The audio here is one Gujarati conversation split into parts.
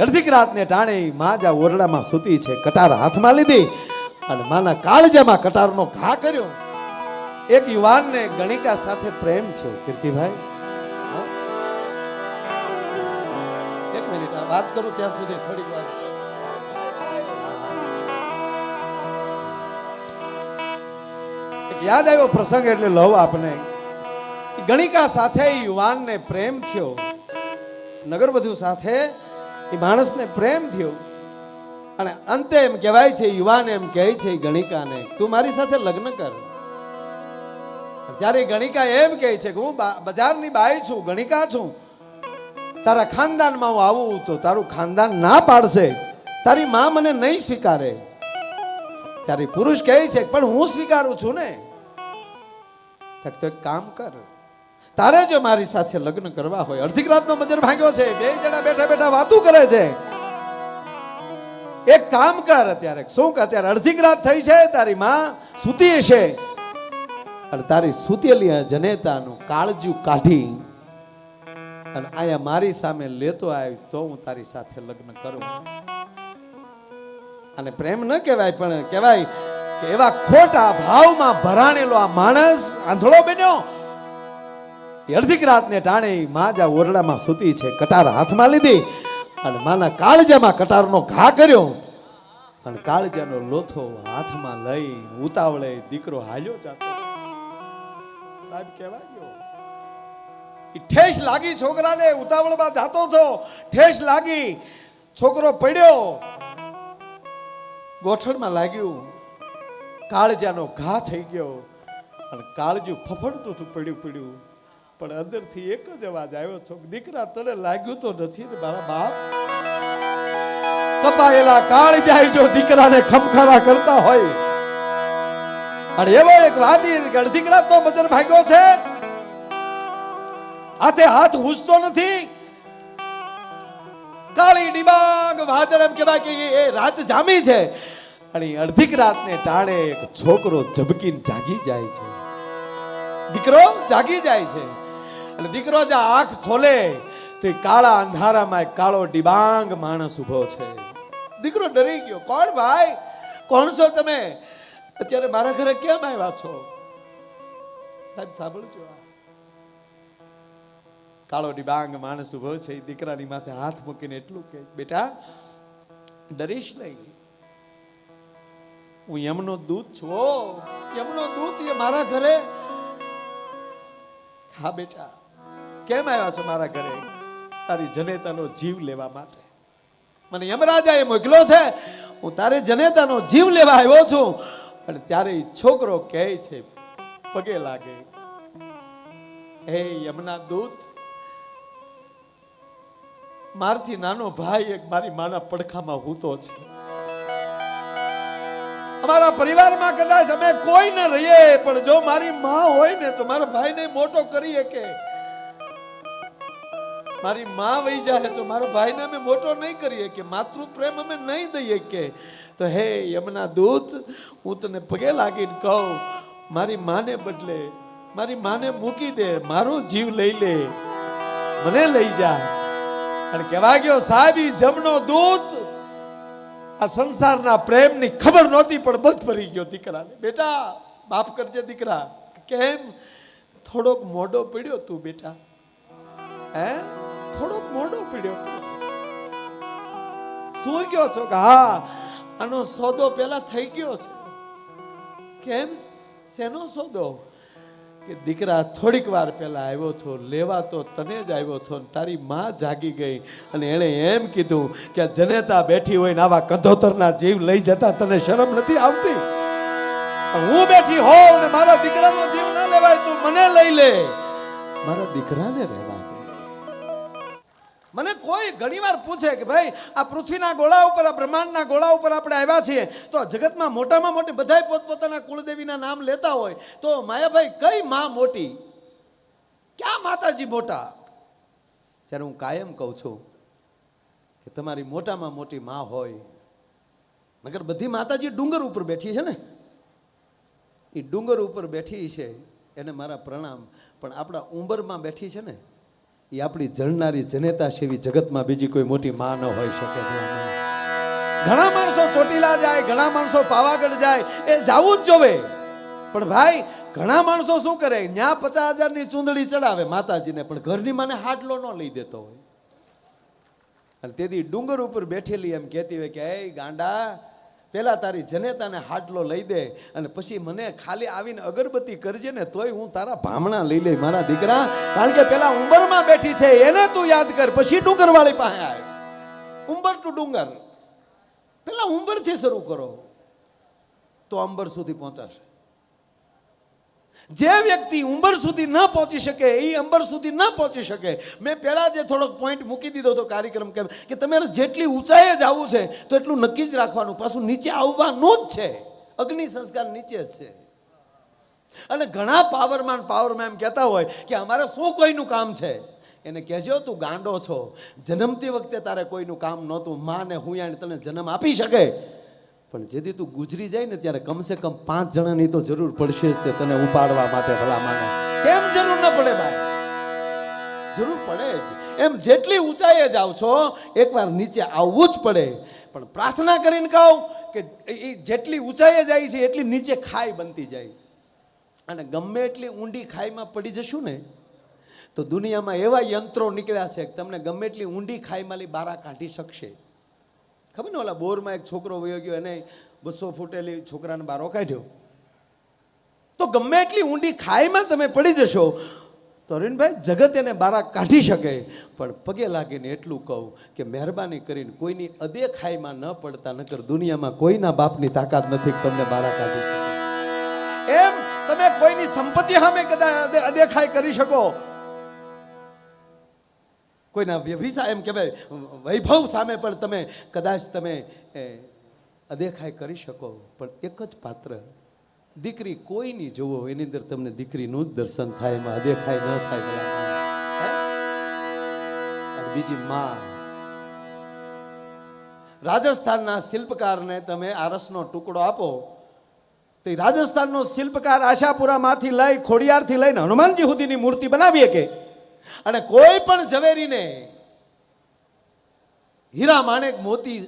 અડધીક રાતને ટાણે માં જા ઓરડામાં સૂતી છે, કટાર હાથમાં લીધી અને માના કાળજામાં કટારનો ઘા કર્યો. એક યુવાનને ગણિકા સાથે પ્રેમ છે કીર્તિભાઈ? એક મિનિટ, આ વાત કરું ત્યાં સુધી થોડીક વાર. યાદ આવ્યો પ્રસંગ એટલે લવ આપને. ગણિકા સાથે યુવાનને પ્રેમ થયો. નગરવધુ સાથે એ માણસને પ્રેમ થયો. અને અંતે એમ કહેવાય છે, યુવાન એમ કહે છે, ગણિકાને, તું મારી સાથે લગ્ન કર. જ્યારે ગણિકા એમ કહે છે કે, હું બજારની બાઈ છું, ગણિકા છું. તારા ખાનદાનમાં હું આવું તો તારું ખાનદાન ના પાડશે. તારી મા મને નહીં સ્વીકારે. ત્યારે પુરુષ કહે છે પણ હું સ્વીકારું છું ને. તો એક કામ કર. તારે જો મારી સાથે લગ્ન કરવા હોય. અડધી રાતનો મજર ભાગ્યો છે. બે જણા બેઠા બેઠા વાતું કરે છે. એક કામ કર અત્યારે. શું કે અત્યારે અડધી રાત થઈ છે તારી માં. સૂતી છે. અને તારી સૂતેલી જનેતાનું કાળજું કાઢી અને અહીંયા મારી સામે લેતો આવી તો હું તારી સાથે લગ્ન કરું. અને પ્રેમ ન કહેવાય, પણ કહેવાય કે એવા ખોટા ભાવમાં ભરાણેલો આ માણસ આંધળો બન્યો. અડધીક રાતને ટાણે ઈ માં જા ઓરડામાં સૂતી છે, કટાર હાથમાં લીધી અને માના કાળજામાં કટારનો ઘા કર્યો અને કાળજાનો લોથો હાથમાં લઈ ઉતાવળે દીકરો હાલ્યો જાતો સાહેબ કહેવા ગયો. ઠેસ લાગી છોકરાને ઉતાવળમાં જાતો હતો ઠેસ લાગી. છોકરો પડ્યો. ગોઠણમાં લાગ્યું. કાળજાનો ઘા થઈ ગયો અને કાળજું ફફડતું પડ્યું પડ્યું. પણ અંદરથી એક જ અવાજ આવ્યો છો દીકરા, તને લાગ્યું તો નથી ને મારા બાપ? કપાયેલા કાળજાય જો દીકરાને ખમખારા કરતા હોય. અને એવો એક વાદી દીકરા અડધી બજર ભાગ્યો છે. હાથે હાથ હૂસતો નથી. કાળી ડિબાગ વાદળ એમ કહેવાય કે એ- રાત જામી છે. અને અડધીક રાતને ટાણે એક છોકરો ઝબકીને જાગી જાય છે. દીકરો, જાગી જાય છે. અને દીકરો જે આંખ ખોલે, તો કાળા અંધારામાં કાળો ડિબાંગ માણસ ઊભો છે. દીકરો ડરી ગયો, કોણ ભાઈ? કોણ છો તમે? અત્યારે મારા ઘરે કેમ આવ્યા છો? સાહેબ, સાંભળજો કાળો ડિબાંગ માણસ ઊભો છે, એ દીકરાની માથે હાથ મૂકીને એટલું કે બેટા, ડરીશ નહીં. હું યમનો દૂત છું. યમનો દૂત એ મારા ઘરે. હા, બેટા. કેમ આવ્યા છો મારા ઘરે? તારી જનેતાનો જીવ લેવા માટે. મને યમરાજાએ મોકલ્યો છે, હું તારે જનેતાનો જીવ લેવા આવ્યો છું. અને ત્યારે એ છોકરો કહે છે, પગે લાગે. હે યમના દૂત, મારથી નાનો ભાઈ એક મારી માના પડખામાં હૂતો છે. અમારા પરિવારમાં કદાચ અમે કોઈ ન રહીએ, પણ જો મારી માં હોય ને, તો મારા ભાઈને મોટો કરી શકે મારી માં વહી જાય તો મારા ભાઈને અમે મોટો નહીં કરીએ કે માતૃ પ્રેમ અમે નહીં દઈએ કે. તો હે યમના દૂત, હું તને પગે લાગીને કહું, મારી માને બદલે, મારી માને મૂકી દે, મારો જીવ લઈ લે, મને લઈ જા. અને કહેવા ગયો, સાહેબ, ઈ જમનો દૂત, આ સંસારના પ્રેમની ખબર નહોતી, પણ બધ ભરી ગયો દીકરાને. બેટા બાપ કરજે દીકરા, કેમ? થોડોક મોડો પડ્યો તું, બેટા. હે? થોડોક મોડો પીડ્યો શું કયો છો કે હા, આનો સોદો પેલા થઈ ગયો છે. કેમ? શેનો સોદો? કે દીકરા થોડીક વાર પહેલાં આવ્યો છો લેવા તો તને જ આવ્યો છો ને તારી માં જાગી ગઈ અને એણે એમ કીધું કે જનેતા બેઠી હોય ને આવા કધોતરના જીવ લઈ જતા તને શરમ નથી આવતી? હું બેઠી હોઉં ને મારા દીકરાનો જીવ ના લેવાય તું મને લઈ લે. મારા દીકરાને રહેવા મને કોઈ ઘણીવાર પૂછે કે ભાઈ, આ પૃથ્વીના ગોળા ઉપર, આ બ્રહ્માંડના ગોળા ઉપર આપણે આવ્યા છીએ, તો જગતમાં મોટામાં મોટી બધાય પોતપોતાના કુળદેવીના નામ લેતા હોય, તો માયાભાઈ કઈ માં મોટી? ક્યાં માતાજી મોટા? ત્યારે હું કાયમ કહું છું કે તમારી મોટામાં મોટી માં હોય, મગર બધી માતાજી ડુંગર ઉપર બેઠી છે ને? એ ડુંગર ઉપર બેઠી છે, એને મારા પ્રણામ. પણ આપણા ઉંબરમાં બેઠી છે ને એ આપણી જણનારી જનેતા સેવી જગતમાં બીજી કોઈ મોટી માં ન હોઈ શકે. ઘણા માણસો ચોટીલા જાય, ઘણા માણસો પાવાગઢ જાય, એ જાવું જ જોવે. પણ ભાઈ, ઘણા માણસો શું કરે? ન્યા પચાસ હજારની ચૂંદડી ચડાવે માતાજીને, પણ ઘરની માને હાટલો ન લઈ દેતો હોય. અને તેથી ડુંગર ઉપર બેઠેલી એમ કહેતી હોય કે ગાંડા પેલા તારી જનેતાને હાટલો લઈ દે અને પછી મને ખાલી આવીને અગરબત્તી કરજે ને તોય હું તારા ભામણા લઈ લઈ મારા દીકરા. કારણ કે પેલા ઉંબરમાં બેઠી છે, એને તું યાદ કર, પછી ડુંગરવાળી પાસે આવે ઉંબર ટુ ડુંગર. પેલા ઉંબરથી શરૂ કરો. તો અંબર સુધી પહોંચાશે. જે વ્યક્તિ ઉંબર સુધી ન પહોંચી શકે, એ અંબર સુધી ન પહોંચી શકે. મેં પહેલાં જે થોડોક પોઈન્ટ મૂકી દીધો હતો કાર્યક્રમ કેમ કે તમારે જેટલી ઊંચાઈએ જવું છે, તો એટલું નક્કી જ રાખવાનું. પાછું નીચે આવવાનું જ છે. અગ્નિ સંસ્કાર નીચે જ છે. અને ઘણા પાવરમાન પાવરમેન એમ કહેતા હોય કે અમારે શું કોઈનું કામ છે? એને કહેજો, તું ગાંડો છો. જન્મતી વખતે તારે કોઈનું કામ નહોતું. માં ને હુંયાણી તને જન્મ આપી શકે. પણ જેથી તું ગુજરી જાય ને ત્યારે કમસે કમ પાંચ જણાની તો જરૂર પડશે જ તે તને ઉપાડવા માટે ભલા માને કેમ જરૂર ન પડે ભાઈ જરૂર પડે જ. એમ જેટલી ઊંચાઈએ જાઓ છો, એકવાર નીચે આવવું જ પડે. પણ પ્રાર્થના કરીને કહું કે એ જેટલી ઊંચાઈએ જાય છે, એટલી નીચે ખાઈ બનતી જાય. અને ગમે એટલી ઊંડી ખાઈમાં પડી જશું ને, તો દુનિયામાં એવા યંત્રો નીકળ્યા છે કે તમને ગમે એટલી ઊંડી ખાઈમાંથી બારા કાઢી શકશે. ખબર ને ઓલા બોરમાં એક છોકરો વયો ગયો, એને બસો ફૂટેલી છોકરાને બારો કાઢ્યો તો ગમે એટલી ઊંડી ખાઈમાં તમે પડી જશો, તો અરવિંદભાઈ, જગત એને બારા કાઢી શકે. પણ પગે લાગીને એટલું કહું કે મહેરબાની કરીને કોઈની અદે ખાઈમાં ન પડતા, નકર દુનિયામાં કોઈના બાપની તાકાત નથી તમને બારા કાઢી શકે. એમ તમે કોઈની સંપત્તિ સામે કદાચ અદે- અદેખાઈ કરી શકો. કોઈના વ્યભિસા એમ કહેવાય. વૈભવ સામે પણ તમે કદાચ તમે એ, અદેખાઈ કરી શકો. પણ એક જ પાત્ર દીકરી કોઈની જોવો એની અંદર તમને દીકરીનું જ દર્શન થાય એમાં અદેખાઈ ન થાય બીજી માં. રાજસ્થાનના શિલ્પકારને તમે આરસનો ટુકડો આપો તો એ રાજસ્થાનનો શિલ્પકાર આશાપુરામાંથી લઈ ખોડિયારથી લઈને હનુમાનજી સુધીની મૂર્તિ બનાવીએ શકે અને કોઈ પણ ઝવેરીને હીરા માણેક મોતી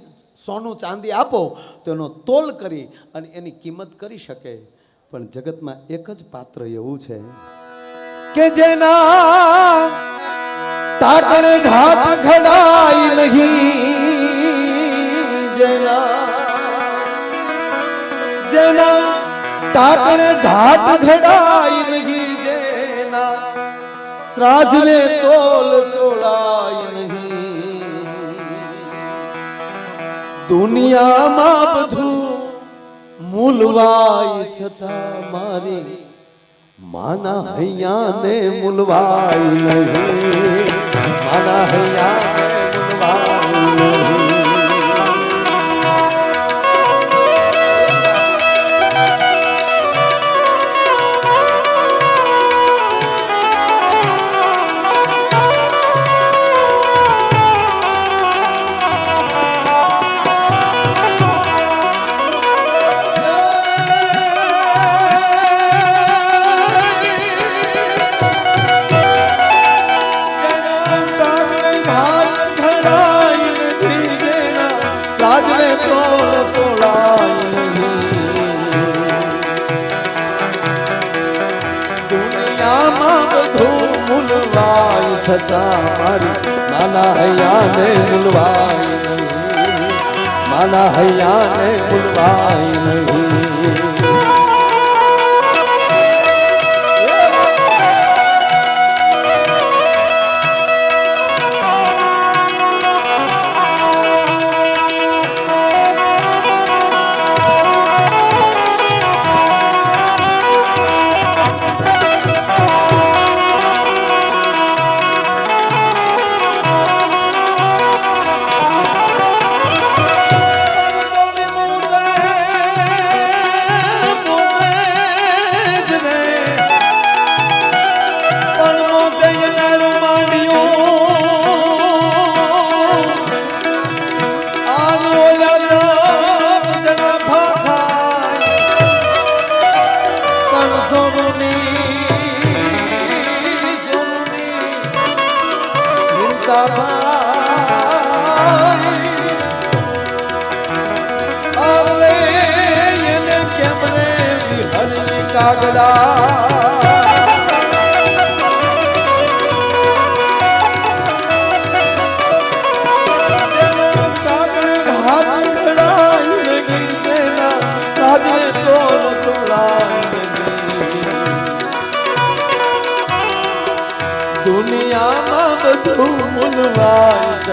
સોનું ચાંદી આપો, તો એનો તોલ કરી અને એની કિંમત કરી શકે. પણ જગતમાં એક જ પાત્ર એવું છે કે જેના ઘડાઈ નહીં. જેના જેના ઘડાઈ નહીં. ત્રાજને તોલ તોડાય નહીં. દુનિયામાં બધું મૂલવાય છતાં મારી માના હૈયાને મૂલવાય નહીં. માના હૈયા મૂલવાય નહીં. મારી માના હૈયાને મૂલવાય નહીં. માના હૈયાને મૂલવાય નહીં.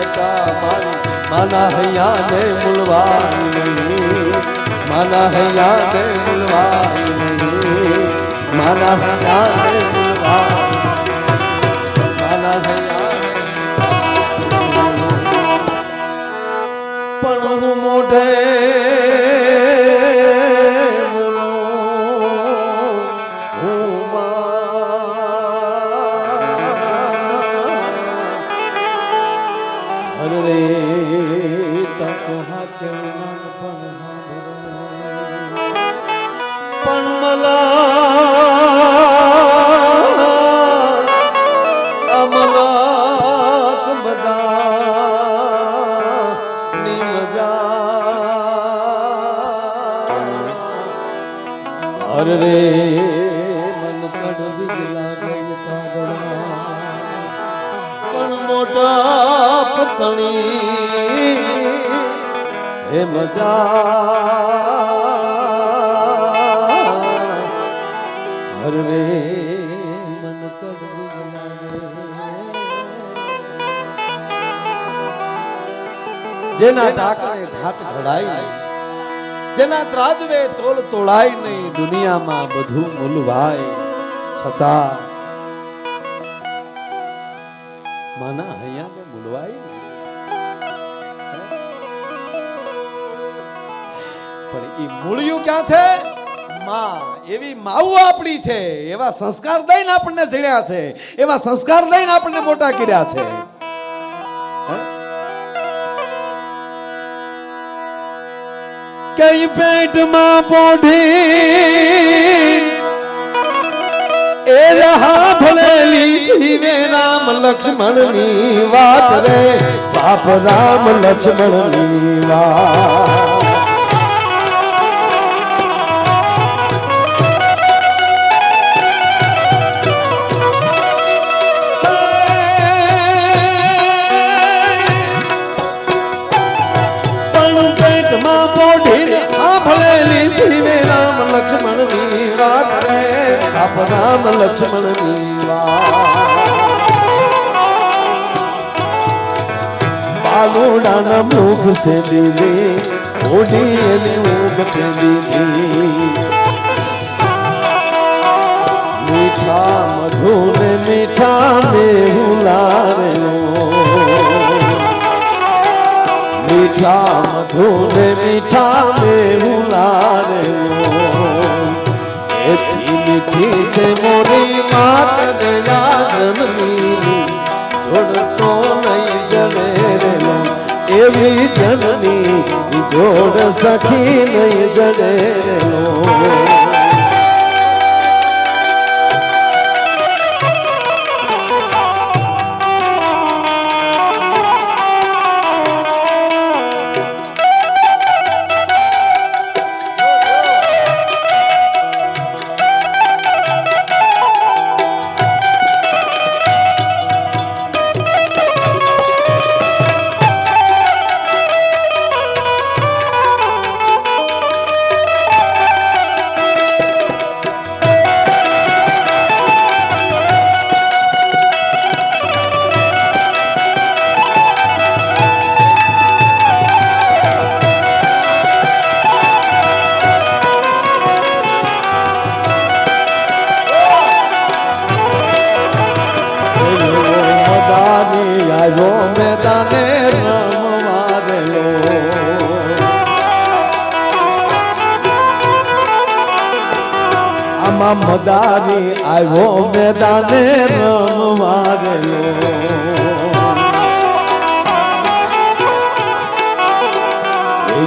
મૂલવાય મારી, માના હૈયાને મૂલવાય નહીં. માના હૈયાને મૂલવાય નહીં. માના હૈયાને મૂલવાય માના હૈયાને પણ હું અરે રે મન પણ મોટા પતણી હે મજા. અરે રે મન જેના ઘાટ ઘડાઈ જેના ત્રાજવે તોલ તોળાય નહીં, દુનિયામાં બધું મૂલવાય છતાં. માના હૈયાને મૂલવાય પણ એ મૂળિયું ક્યાં છે? માં. એવી માવું આપણી છે, એવા સંસ્કાર દઈને આપણને જડ્યા છે, એવા સંસ્કાર દઈને આપણને મોટા કર્યા છે. કઈ પેટમાં પોઢી? એ રહા ભલેલી શિવે રામ લક્ષ્મણની વાત રે. બાપ રામ લક્ષ્મણની વાત. વાત બાલુડાના મુખ સે દીદી ઓઢી એની ઊંઘ તે દીદી મીઠા મધુર મીઠા મેહુલા મીઠા મધુર મીઠા મેહુલા રેલો મીઠી છે મોરી માત દયાજનની જોડતો નહીં રેલો એવી જનની. જોડ સખી નહીં જડે મદાની આવ્યો મેદાને રમવા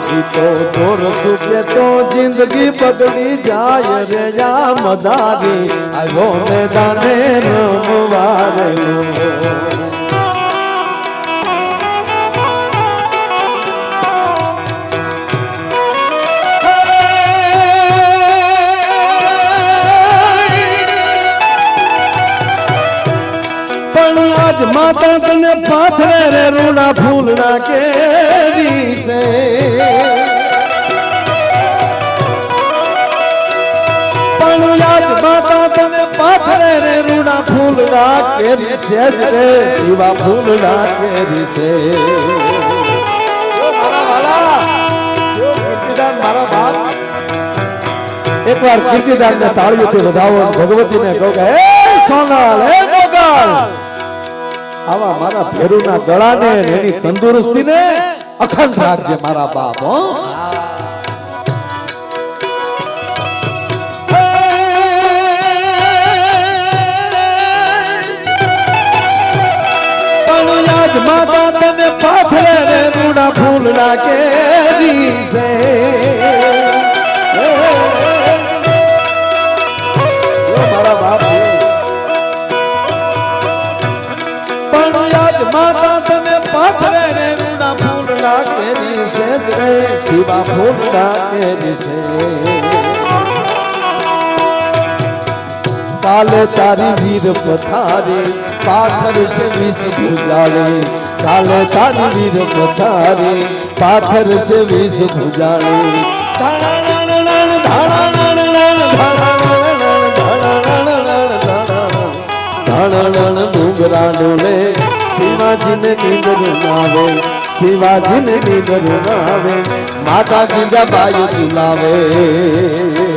ગીતો દોર સુકે તો જિંદગી બદલી જાય રે યા મદારી આવ્યો મેદાને રમવા રેલો આજ માતા તને પાથરે રે રૂડા ફૂલના કેરી છે પણ આજ માતા તને પાથરે રે રૂડા ફૂલડા કેરી સેજ રે, શિવા ફૂલડા કેરી છે જો મારા જો બાપ એકવાર કીર્તિદાન ને તાળીઓથી વધાવો ભગવતીને કહો કે સોનાલ હે મોગલ આવા મારા ભેરુના ગળાને એની તંદુરસ્તીને અખંડ રાખજે મારા બાપ, હો. માતા તને પાથરે ને રૂડા ફૂલ રાખે છે મારા બાપ. રે શિવા ફૂલડા કેરી છે કાલે તારી વીર પથારી પાથર છે વિષ ભુજાળી કાલે તારી વીર પથારી પાથર છે વિષ ભુજાળી ધાણાણાણાણ, ધાણાણાણાણ, ધાણાણાણાણ, ધાણાણાણાણ, ધાણાણાણ ડુંગરા ડોલે શિવાજીને નીંદર નાવે શિવાજીને નીંદર નાવે માતાજી જબાયું બાયુ ચુલાવે.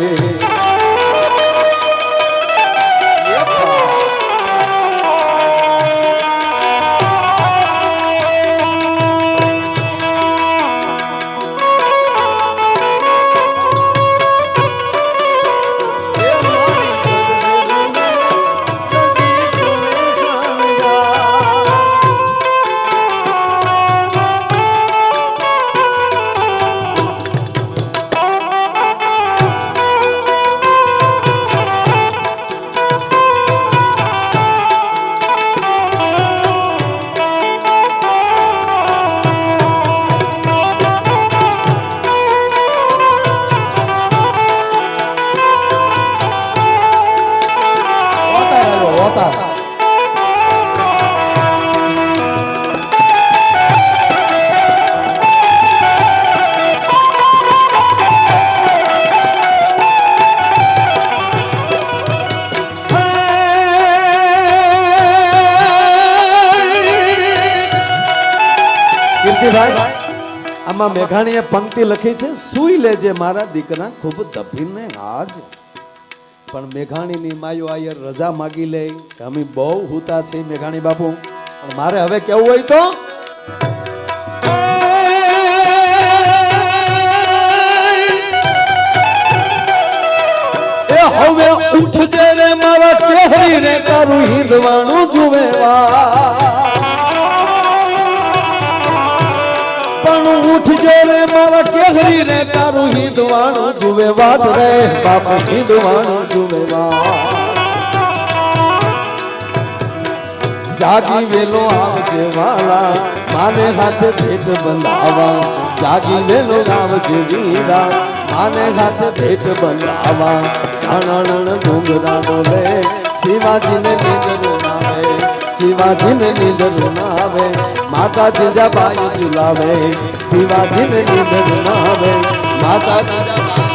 કીર્તિભાઈ આમાં મેઘાણીએ પંક્તિ લખી છે, સુઈ લેજે મારા દીકરા, ખૂબ દફીને આજ પણ મેઘાણીની માયો આયર રજા માગી લે, અમે બહુ હુતા છે મેઘાણી બાપુ. પણ મારે હવે કેવું હોય તો? હવે ઉઠજે રે મારા કેહરી રે તારું હિંદવાનું જુએ વા ઉઠ જોરે રે મારા કેહરી રે તારું હિંદવાનું જુવે વાત રે, બાપ હિંદવાનું જુવે વાત. જાગી વેલો આવજે વાલા, માને હાથે ભેટ બંધાવા જાગી વેલો આવજે વીરા, માને હાથે ભેટ બંધાવા અણણ ડુંગરા ડોલે શિવાજીને નીંદર નાવે શિવાજીને નીંદર ના આવે માતા જીજાબાઈ ઝુલાવે શિવાજીને નીંદર ના આવે માતા જીજાબાઈ